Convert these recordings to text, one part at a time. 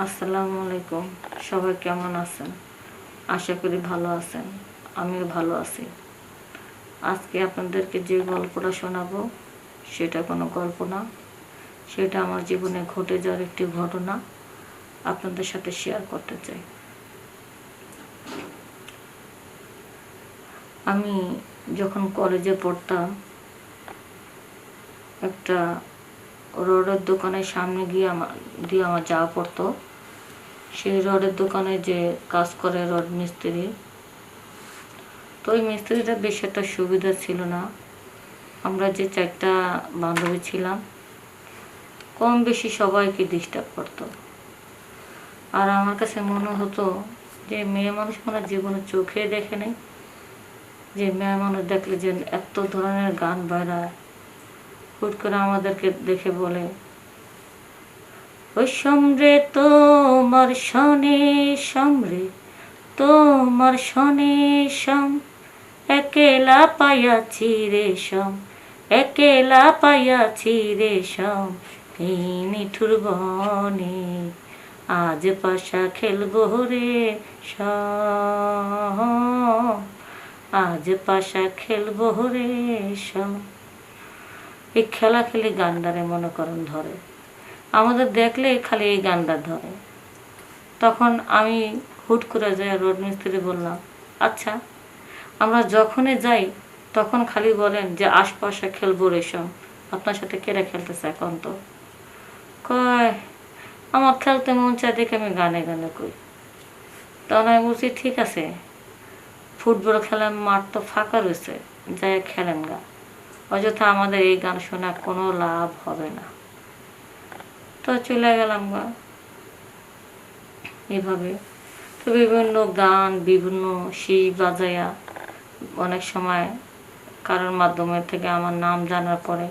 আসসালামু আলাইকুম। সবাই কেমন আছেন? আশা করি ভালো আছেন। আমিও ভালো আছি। আজকে আপনাদেরকে যে গল্পটা শোনাবো, সেটা কোনো গল্প না। সেটা আমার জীবনে ঘটে যাওয়ার একটি ঘটনা আপনাদের সাথে শেয়ার করতে চাই। আমি যখন কলেজে পড়তাম, একটা রোডের দোকানের সামনে গিয়ে আমার দিয়ে আমার যাওয়া পড়তো। সেই রডের দোকানে যে কাজ করে রড মিস্ত্রি। তো ওই মিস্ত্রিটা বেশ একটা সুবিধা ছিল না। আমরা যে চারটা বান্ধবী ছিলাম, কম বেশি সবাইকে ডিস্টার্ব করতো। আর আমার কাছে মনে হতো যে মেয়ে মানুষ মানে জীবনে চোখে দেখে নেই। যে মেয়ে মানুষ দেখলে যে এত ধরনের গান বেড়ায়। হুট করে আমাদেরকে দেখে বলে ওই সমরে তোমার শনে সমরে তোমার শনে সম, একেলা পাইয়াছি রেশম একেলা পাইয়াছি রেশম এই নিঠুর বনে আজ পাশা খেলব রে সম, আজ পাশা খেলব রে সম। এই খেলা খেলে গান্ডারে মনে করেন ধরে। আমাদের দেখলে খালি এই গান্ডার ধরে। তখন আমি হুট করে যাই রোড মিস্ত্রি বললাম আচ্ছা আমরা যখনই যাই, তখন খালি বলেন যে আশপাশে খেলব রেশম। আপনার সাথে কেরা খেলতেছে এখন তো? কয়, আমার খেলতে মন চায় দেখে আমি গানে গানে কই। তখন আমি বলছি, ঠিক আছে, ফুটবল খেলার মাঠ তো ফাঁকা রয়েছে যাই খেলেন গা। অযথা আমাদের এই গান শোনা কোনো লাভ হবে না। তো চলে গেলাম গা। এভাবে। তো বিভিন্ন গান, বিভিন্ন শি বাজায়া অনেক সময় কারোর মাধ্যমে থেকে আমার নাম জানার পরে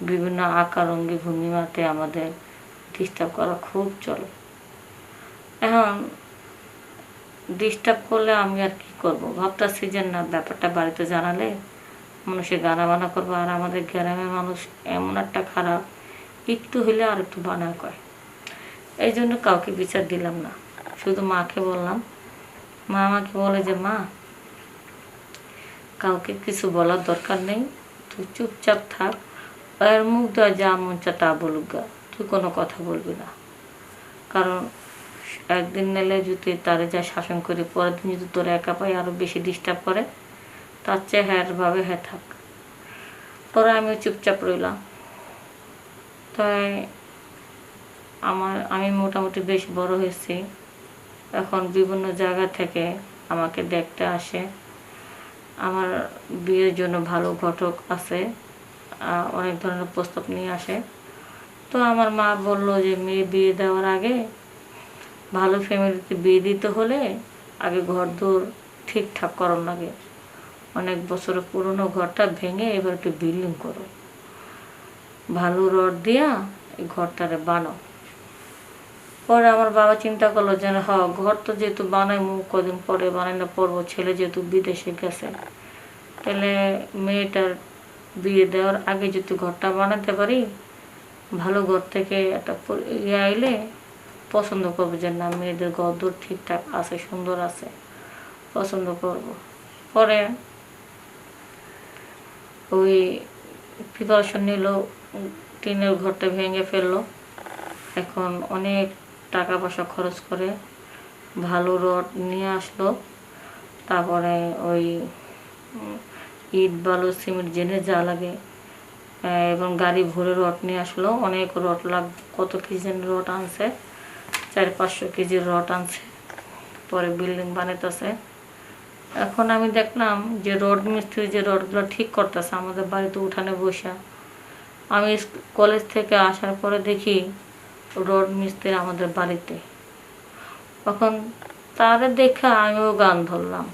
বিভিন্ন আকার, অঙ্গি, ভঙ্গিমাতে আমাদের ডিস্টার্ব করা খুব চলে। এখন ডিস্টার্ব করলে আমি আর কি করব? ভাবতেছি যে না, ব্যাপারটা বাড়িতে জানালে মানুষে গানা বানা করব আর আমাদের গ্রামের মানুষ এমন একটা খারাপ, একটু হইলে আর একটু বানা করে এই জন্য কাউকে বিচার দিলাম না। শুধু মাকে বললাম, মা আমাকে বলে যে, মা, কাউকে কিছু বলার দরকার নেই, তুই চুপচাপ থাক এর মুখ দেওয়া যা মন চা তা বলুক গা, তুই কোনো কথা বলবি না। কারণ একদিন নিলে যদি তারে যা শাসন করে, পরের দিন যদি তোর একা পাই আরও বেশি ডিস্টার্ব করে তার চেয়ে হ্যাঁ ভাবে হ্যাঁ থাক। পরে আমি চুপচাপ রইলাম। তাই আমার, আমি মোটামুটি বেশ বড় হয়েছি। এখন বিভিন্ন জায়গা থেকে আমাকে দেখতে আসে। আমার বিয়ের জন্য ভালো ঘটক আছে অনেক ধরনের প্রস্তাব নিয়ে আসে। তো আমার মা বলল যে, মেয়ে বিয়ে দেওয়ার আগে ভালো ফ্যামিলিতে বিয়ে দিতে হলে আগে ঘর দৌড় ঠিকঠাক করন লাগে। অনেক বছরের পুরনো ঘরটা ভেঙে এবার একটু বিল্ডিং করো। ভালো রড দিয়া এই ঘরটারে বানাও। পরে আমার বাবা চিন্তা করল যে, হ, ঘর তো যেহেতু বানাই মুখ কদিন পরে বানাই না পড়ব ছেলে যেহেতু বিদেশে গেছে, তাহলে মেয়েটার বিয়ে দেওয়ার আগে যদি ঘরটা বানাতে পারি, ভালো ঘর থেকে একটা ইয়ে আইলে পছন্দ করব যে, না, মেয়েদের ঘর গদর ঠিকঠাক আছে, সুন্দর আছে, পছন্দ করব। পরে ওই প্রিপারেশন নিল, টিনের ঘরটা ভেঙে ফেলল। এখন অনেক টাকা পয়সা খরচ করে ভালো রড নিয়ে আসলো। তারপরে ওই ইট, বালু, সিমেন্ট, জেনে যা লাগে এবং গাড়ি ভরে রড নিয়ে আসলো। অনেক রড লাগ, কত কেজি রড আনছে, চার পাঁচশো কেজির রড আনছে। পরে বিল্ডিং বানাইতেছে। এখন আমি দেখলাম যে রড মিস্ত্রি যে রডগুলো ঠিক করতেছে, আমাদের বাড়িতে উঠানে বসা। আমি কলেজ থেকে আসার পরে দেখি রড মিস্ত্রি আমাদের বাড়িতে। তখন তারে দেখে আমিও গান ধরলাম।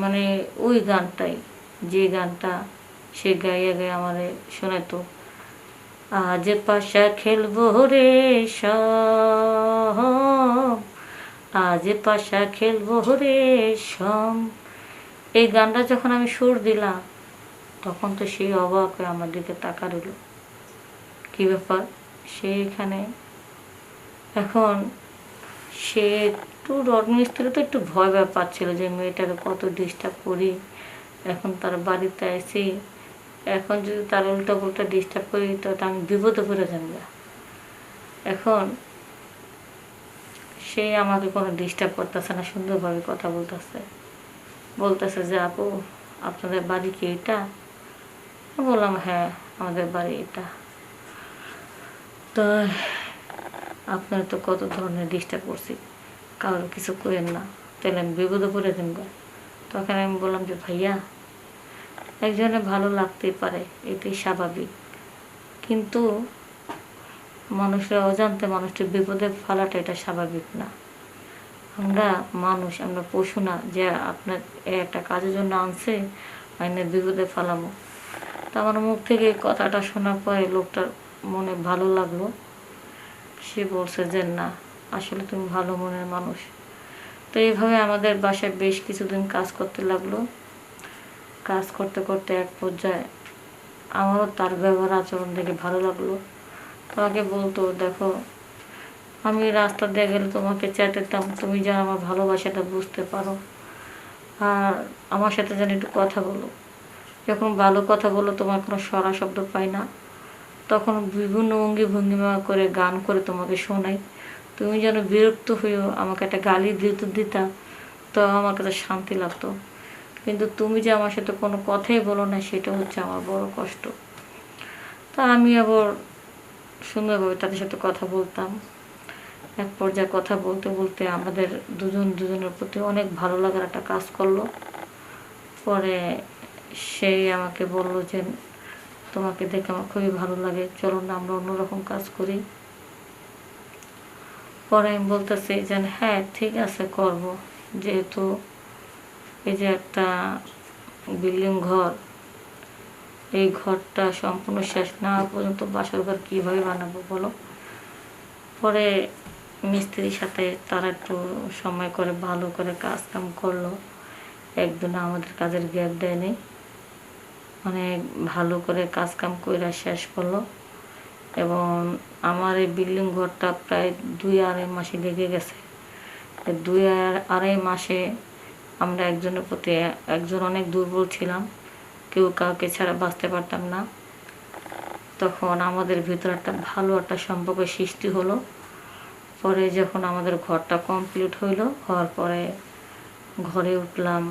মানে ওই গানটাই, যে গানটা সে গাইয়ে গায়ে আমার শোনাতো আজ পাশা খেলব রে সম আজ পাশা খেলব রে সম। এই গানটা যখন আমি সুর দিলাম, তখন তো সেই অবাক হয়ে আমার দিকে তাকা রইল কি ব্যাপার? সে এখানে? এখন সে একটু রড মিস্ত্রি তো একটু ভয় ভয় পাচ্ছিল যে মেয়েটাকে কত ডিস্টার্ব করি। এখন তার বাড়িতে আসি এখন যদি তার উল্টা পুল্টা ডিস্টার্ব করি তো আমি বিপদে পড়ে যাব। এখন সে আমাকে কোনো ডিস্টার্ব করতেছে না, সুন্দরভাবে কথা বলতেছে। বলতেছে যে, আপু, আপনাদের বাড়ি কি এটা? বললাম হ্যাঁ আমাদের বাড়ি এটা। তো আপনার তো কত ধরনের ডিস্টার্ব করছি কারও কিছু করেন না। তাহলে আমি বিপদে পড়ে দেন তখন আমি বললাম যে, ভাইয়া একজনে ভালো লাগতেই পারে, এটাই স্বাভাবিক। কিন্তু মানুষের অজান্তে মানুষটি বিপদে ফেলাটা এটা স্বাভাবিক না। আমরা মানুষ, আমরা পশু না যে আপনার একটা কাজের জন্য আনছে, আইনে বিপদে ফেলাবো তো আমার মুখ থেকে কথাটা শোনার পরে লোকটার মনে ভালো লাগল। সে বলছে যে, না, আসলে তুমি ভালো মনের মানুষ। তো এইভাবে আমাদের বাসায় বেশ কিছুদিন কাজ করতে লাগল। কাজ করতে করতে এক পর্যায়ে আমারও তার ব্যবহার আচরণ দেখে ভালো লাগল। আমাকে বলতো, দেখো, আমি রাস্তা দিয়ে গেলে তোমাকে চেটাতাম, তুমি যেন আমার ভালোবাসাটা বুঝতে পারো। আর আমার সাথে যেন একটু কথা বলো। যখন ভালো কথা বলো তোমার কোনো সরা শব্দ পাই না। তখন বিভিন্ন অঙ্গি ভঙ্গিমা করে, গান করে তোমাকে শোনাই। তুমি যেন বিরক্ত হয়েও আমাকে একটা গালি দিতে দিতা, তো আমার কাছে শান্তি লাগতো। কিন্তু তুমি যে আমার সাথে কোনো কথাই বলো না, সেটা হচ্ছে আমার বড় কষ্ট। তা আমি আবার সুন্দরভাবে তাদের সাথে কথা বলতাম। এক পর্যায়ে কথা বলতে বলতে আমাদের দুজন দুজনের প্রতি অনেক ভালো লাগার একটা কাজ করল। পরে সেই আমাকে বলল যে, তোমাকে দেখে আমার খুবই ভালো লাগে, চলো না, আমরা অন্যরকম কাজ করি। পরে আমি বলতেছি যে হ্যাঁ ঠিক আছে, করব। যেহেতু এই যে একটা বিল্ডিং ঘর এই ঘরটা সম্পূর্ণ শেষ না পর্যন্ত বাসর ঘর কীভাবে বানাবো বলো? পরে মিস্ত্রির সাথে তারা একটু সময় করে ভালো করে কাজ কাম করল। একদিন আমাদের কাজের গ্যাপ দেয়নি। অনেক ভালো করে কাজ কাম করে শেষ করল। এবং আমার এই বিল্ডিং ঘরটা প্রায় দুই আড়াই মাসে লেগে গেছে। দুই আড়াই মাসে আমরা একজনের প্রতি, একজন অনেক দুর্বল ছিলাম। কেউ কাউকে ছাড়া বাঁচতে পারতাম না। তখন আমাদের ভিতরে একটা ভালো একটা সম্পর্ক সৃষ্টি হলো। পরে যখন আমাদের ঘরটা কমপ্লিট হইল, হওয়ার পরে ঘরে উঠলাম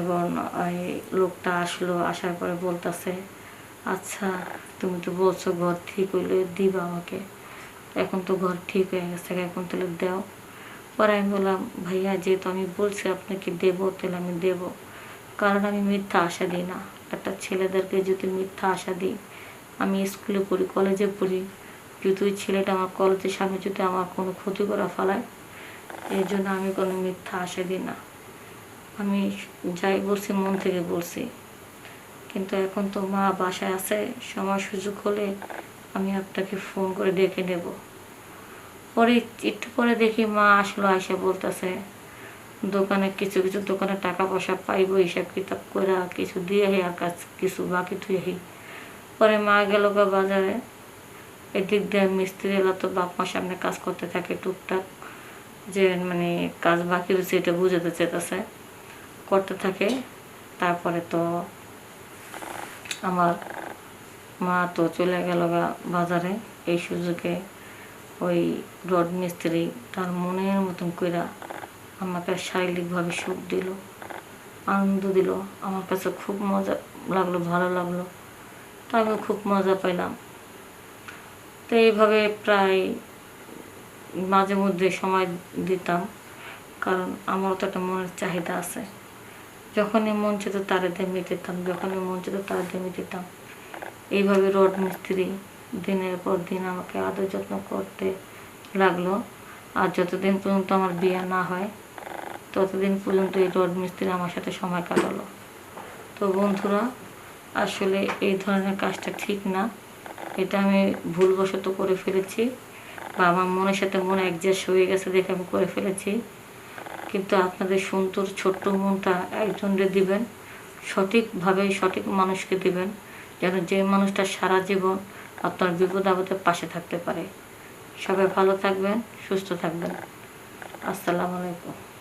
এবং ওই লোকটা আসলো, আসার পরে বলতেছে আচ্ছা তুমি তো বলছো ঘর ঠিক হইলে দিবা আমাকে। এখন তো ঘর ঠিক হয়ে গেছে, এখন তাহলে দাও। পরে আমি বললাম, ভাইয়া, যেহেতু আমি বলছি আপনাকে দেবো, তাহলে আমি দেবো। কারণ আমি মিথ্যা আশা দিই না। একটা ছেলেদেরকে যদি মিথ্যা আশা দিই, আমি স্কুলে পড়ি, কলেজে পড়ি, যদি ওই ছেলেটা আমার কলেজের সামনে যদি আমার কোনো ক্ষতি করা ফেলায় এই জন্য আমি কোনো মিথ্যা আশা দিই না। আমি যাই বলছি, মন থেকে বলছি। কিন্তু এখন তো মা বাসায় আছে, সময় সুযোগ হলে আমি আপনাকে ফোন করে ডেকে নেব। পরে, একটু পরে দেখি মা আসলো, আইসা বলতেছে দোকানে কিছু কিছু দোকানে টাকা পয়সা পাইবো, হিসাব কিতাব করে কিছু দিয়ে আর কাজ কিছু বাকি থুয়ে পরে মা গেল গা বাজারে। এদিক দিয়ে মিস্ত্রি এলা তো বাপ মার সামনে কাজ করতে থাকে টুকটাক, যে মানে কাজ বাকি রয়েছে এটা বুঝাতে চেতেছে করতে থাকে। তারপরে তো আমার মা তো চলে গেল গা বাজারে। এই সুযোগে ওই রড মিস্ত্রি তার মনের মতন কইরা আমাকে শারীরিকভাবে সুখ দিল, আনন্দ দিল, আমার কাছে খুব মজা লাগল, ভালো লাগল। তো আমি খুব মজা পাইলাম তো এইভাবে প্রায় মাঝে মধ্যে সময় দিতাম, কারণ আমারও তো একটা মনের চাহিদা আছে। যখনই মন চেত তারে দিয়ে মিটিতাম, যখনই মন চেত তারে দিয়ে মিটিতাম। এইভাবে রড মিস্ত্রি দিনের পর দিন আমাকে আদর যত্ন করতে লাগল। আর যতদিন পর্যন্ত আমার বিয়ে না হয় ততদিন পর্যন্ত এই রড মিস্ত্রি আমার সাথে সময় কাটালো। তো বন্ধুরা, আসলে এই ধরনের কাজটা ঠিক না। এটা আমি ভুলবশত করে ফেলেছি। বা আমার মনের সাথে মনে অ্যাডজাস্ট হয়ে গেছে দেখে আমি করে ফেলেছি। কিন্তু আপনাদের সুন্দর ছোট্ট মনটা একজনকে দিবেন, সঠিকভাবে সঠিক মানুষকে দিবেন, যেন যে মানুষটা সারা জীবন আপনার বিপদ আপদে পাশে থাকতে পারে। সবাই ভালো থাকবেন, সুস্থ থাকবেন। আসসালামু আলাইকুম।